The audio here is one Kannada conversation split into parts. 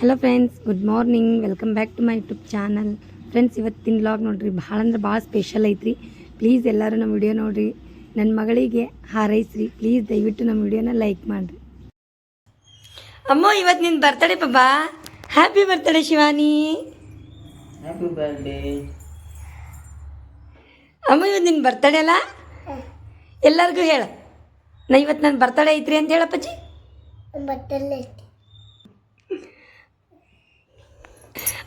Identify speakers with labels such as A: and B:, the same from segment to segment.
A: Hello friends good morning welcome back to my YouTube channel friends ಇವತ್ತಿನ ಬ್ಲಾಗ್ ನೋಡ್ರಿ ಭಾಳ ಅಂದ್ರೆ ಭಾಳ ಸ್ಪೆಷಲ್ ಐತ್ರಿ. ಪ್ಲೀಸ್ ಎಲ್ಲರೂ ನಮ್ಮ ವಿಡಿಯೋ ನೋಡ್ರಿ. ನನ್ನ ಮಗಳಿಗೆ ಹಾರೈಸ್ರಿ. ಪ್ಲೀಸ್ ದಯವಿಟ್ಟು ನಮ್ಮ ವಿಡಿಯೋನ ಲೈಕ್ ಮಾಡಿರಿ. ಅಮ್ಮ ಇವತ್ತು ನಿನ್ನ birthday ಪಬ್ಬಾ? Happy birthday Shivani.
B: Happy birthday
A: ಅಮ್ಮ ಇವತ್ತು ನಿನ್ನ ಬರ್ತಡೇ ಅಲ್ಲ? ಎಲ್ಲರಿಗೂ ಹೇಳ. ನಾ ಇವತ್ತು ನನ್ನ ಬರ್ತಡೇ ಐತ್ರಿ ಅಂತ ಹೇಳಪ್ಪಜ್ಜಿ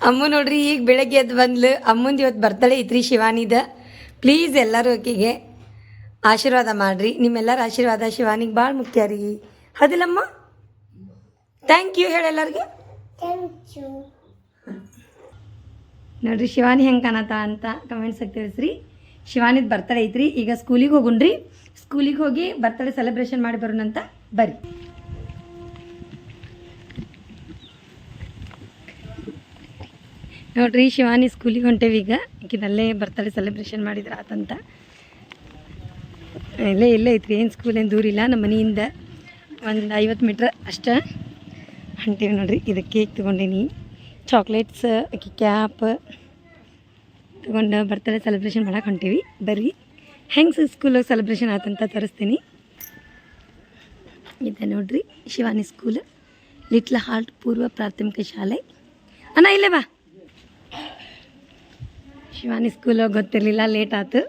A: ಅಮ್ಮ ನೋಡ್ರಿ ಈಗ ಬೆಳಗ್ಗೆ ಎದ್ದು ಬಂದ್ಲು. ಅಮ್ಮಂದು ಇವತ್ತು ಬರ್ತಡೇ ಐತ್ರಿ ಶಿವಾನಿದ. ಪ್ಲೀಸ್ ಎಲ್ಲರೂ ಆಕೆಗೆ ಆಶೀರ್ವಾದ ಮಾಡಿರಿ. ನಿಮ್ಮೆಲ್ಲರ ಆಶೀರ್ವಾದ ಶಿವಾನಿಗೆ ಭಾಳ ಮುಖ್ಯ ರೀ. ಹೌದಿಲ್ಲಮ್ಮ? ಥ್ಯಾಂಕ್ ಯು ಹೇಳಿ ಎಲ್ಲರಿಗೂ. ನೋಡ್ರಿ ಶಿವಾನಿ ಹೆಂಗೆ ಕಾಣತ್ತ ಅಂತ ಕಮೆಂಟ್ಸ್ ತಿಳಿಸ್ರಿ. ಶಿವಾನಿದ್ ಬರ್ತಡೇ ಐತ್ರಿ. ಈಗ ಸ್ಕೂಲಿಗೆ ಹೋಗುಣ್ರಿ. ಸ್ಕೂಲಿಗೆ ಹೋಗಿ ಬರ್ತಡೇ ಸೆಲೆಬ್ರೇಷನ್ ಮಾಡಿ ಬರೋಣಂತ ಬರ್ರಿ. ನೋಡ್ರಿ, ಶಿವಾನಿ ಸ್ಕೂಲಿಗೆ ಹೊಂಟೇವಿ ಈಗ. ಈಕಿದಲ್ಲೇ ಬರ್ತಡೇ ಸೆಲೆಬ್ರೇಷನ್ ಮಾಡಿದ್ರೆ ಆತಂತ. ಇಲ್ಲೇ ಇಲ್ಲೇ ಐತ್ರಿ, ಏನು ಸ್ಕೂಲ್ ಏನು ದೂರ ಇಲ್ಲ ನಮ್ಮ ಮನೆಯಿಂದ ಒಂದು ಐವತ್ತು ಮೀಟ್ರ್ ಅಷ್ಟೇ ಹೊಂಟೀವಿ ನೋಡ್ರಿ. ಇದು ಕೇಕ್ ತೊಗೊಂಡೀನಿ. ಚಾಕ್ಲೇಟ್ಸ್ ಕ್ಯಾಪ್ ತೊಗೊಂಡು ಬರ್ತಾಳೆ ಸೆಲೆಬ್ರೇಷನ್ ಮಾಡಕ್ಕೆ ಹೊಂಟೇವಿ. ಬರ್ರಿ ಹೆಂಗೆ ಸ್ಕೂಲಾಗ ಸೆಲೆಬ್ರೇಷನ್ ಆತಂತ ತೋರಿಸ್ತೀನಿ. ಇದೆ ನೋಡ್ರಿ, ಶಿವಾನಿ ಸ್ಕೂಲ್ ಲಿಟ್ಲ ಹಾರ್ಟ್ ಪೂರ್ವ ಪ್ರಾಥಮಿಕ ಶಾಲೆ. ಅಣ್ಣ, ಇಲ್ಲೇ ಬಾ. ಶಿವಾನಿ ಸ್ಕೂಲ್ ಗೊತ್ತಿರಲಿಲ್ಲ ಲೇಟ್ ಆಯ್ತು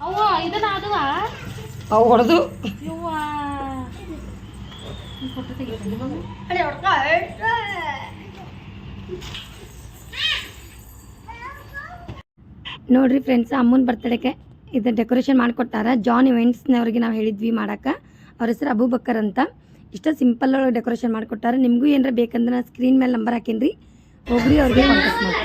C: ಅವ್ವ ಇದನ್ನ ಅದುವ
A: ಅವು ಹೊಡೆದು. ನೋಡ್ರಿ ಫ್ರೆಂಡ್ಸ್ ಅಮ್ಮನ ಬರ್ತಡೇಗೆ ಇದು ಡೆಕೋರೇಷನ್ ಮಾಡಿಕೊಟ್ಟಾರ. ಜಾನ್ ಇವೆಂಟ್ಸ್ನವ್ರಿಗೆ ನಾವು ಹೇಳಿದ್ವಿ ಮಾಡಕ್ಕೆ ಅವ್ರ ಹೆಸರು ಅಬೂಬಕ್ಕರ್ ಅಂತ. ಇಷ್ಟ ಸಿಂಪಲ್ ಒಳಗೆ ಡೆಕೋರೇಷನ್ ಮಾಡಿಕೊಟ್ಟಾರ. ನಿಮಗೂ ಏನಾರ ಬೇಕಂದ್ರೆ ನಾನು ಸ್ಕ್ರೀನ್ ಮೇಲೆ ನಂಬರ್ ಹಾಕೀನಿ ಹೋಗ್ರಿ ಅವ್ರಿಗೆ ಕಾಂಟ್ಯಾಕ್ಟ್ ಮಾಡಿ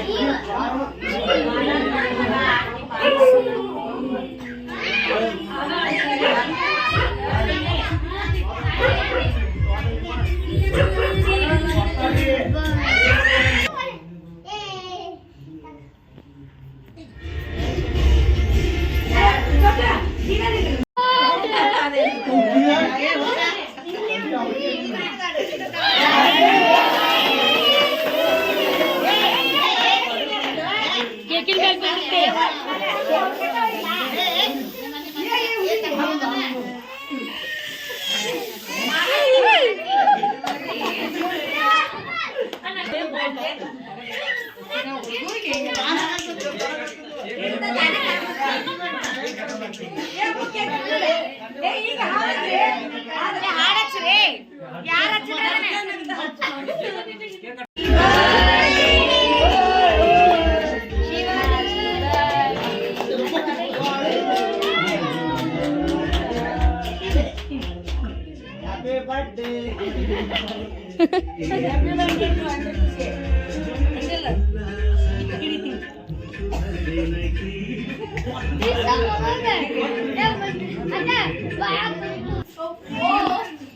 A: ಈಗ ಹಾಕಿ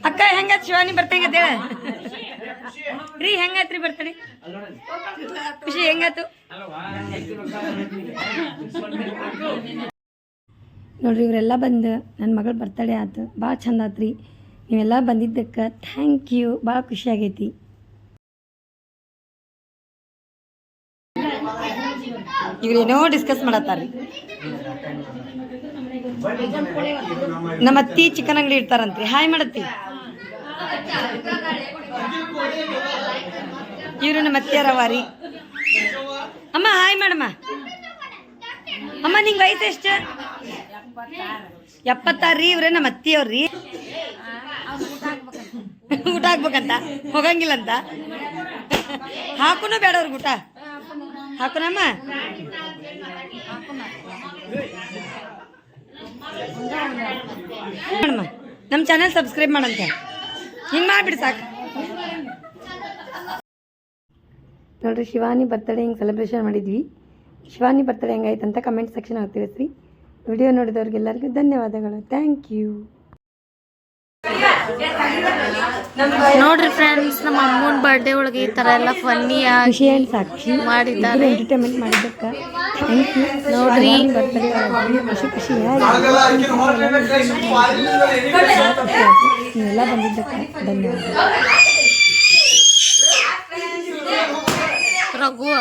A: ಅಕ್ಕ ಹೆಂಗ ಶಿವಾನಿ ಬರ್ತಂಗ ಹೇಳ ರೀ ಹೆಂಗಾತ್ರಿ ಬರ್ತಡೆ ಖುಷಿ ಹೆಂಗಾತು? ನೋಡ್ರಿ ಇವರೆಲ್ಲ ಬಂದು ನನ್ನ ಮಗಳ ಬರ್ತಡೇ ಆತು ಭಾಳ ಚಂದ ಆತ್ರಿ. ನೀವೆಲ್ಲ ಬಂದಿದ್ದಕ್ಕೆ ಥ್ಯಾಂಕ್ ಯು ಭಾಳ ಖುಷಿಯಾಗೈತಿ ಇವ್ರೇನೋ ಡಿಸ್ಕಸ್ ಮಾಡತ್ತಾರ್ರಿ ನಮ್ಮ ಅತ್ತಿ ಚಿಕನ್ ಅಂಗಡಿ ಇಡ್ತಾರಂತ್ರಿ. ಹಾಯ್ ಮಾಡತ್ತಿ. ಇವರು ನಮ್ಮ ಅತ್ತಿಯರವಾರಿ ಅಮ್ಮ ಹಾಯ್ ಮಾಡಮ್ಮ ಅಮ್ಮ, ನಿಂಗೆ ವಯಸ್ಸು ಎಷ್ಟು? ಎಪ್ಪತ್ತಾರು. ರೀ ಇವ್ರೆ, ನಮ್ಮ ಅತ್ತಿಯವ್ರಿ ಊಟ ಹಾಕ್ಬೇಕಂತ ಹೋಗಂಗಿಲ್ಲ ಅಂತ ಹಾಕುನು ಬೇಡ ಅವ್ರಿಗೆ ಊಟ? ಹಾಕುನಮ್ಮ? ನಮ್ಮ ಚಾನಲ್ ಸಬ್ಸ್ಕ್ರೈಬ್ ಮಾಡಂತ. ಹಿಂಗೆ ಮಾಡಿಬಿಡಿ ಸಾಕು. ನೋಡ್ರಿ, ಶಿವಾನಿ ಬರ್ತ್ಡೇ ಹಿಂಗೆ ಸೆಲೆಬ್ರೇಷನ್ ಮಾಡಿದ್ವಿ. ಶಿವಾನಿ ಬರ್ತ್ಡೇ ಹೆಂಗಾಯ್ತು ಅಂತ ಕಮೆಂಟ್ ಸೆಕ್ಷನ್ ಆಗಿ ತಿಳಿಸ್ರಿ. ವಿಡಿಯೋ ನೋಡಿದವ್ರಿಗೆಲ್ಲರಿಗೂ ಧನ್ಯವಾದಗಳು. ಥ್ಯಾಂಕ್ ಯು
C: ನೋಡ್ರಿ ಫ್ರೆಂಡ್ಸ್ ನಮ್ಮ ಅಮ್ಮನ ಬರ್ಡೇ ಒಳಗೆ ಈ ತರ ಎಲ್ಲ ಫನ್ನಿ
A: ಖುಷಿ ಆ್ಯಂಡ್ ಸಾಕ್ಷಿ.
C: ಮಾಡಿದ್ದಾರೆ.
A: ಎಂಟರ್ಟೈನ್ಮೆಂಟ್ ಮಾಡಿದ್ದಕ್ಕೆ. ಥ್ಯಾಂಕ್ ಯು
C: ನೋಡ್ರಿ.
A: ಖುಷಿ ಖುಷಿ ನೀವೆಲ್ಲ ಬಂದಿದ್ದಕ್ಕೆ. ಧನ್ಯವಾದ.
C: ರಘು.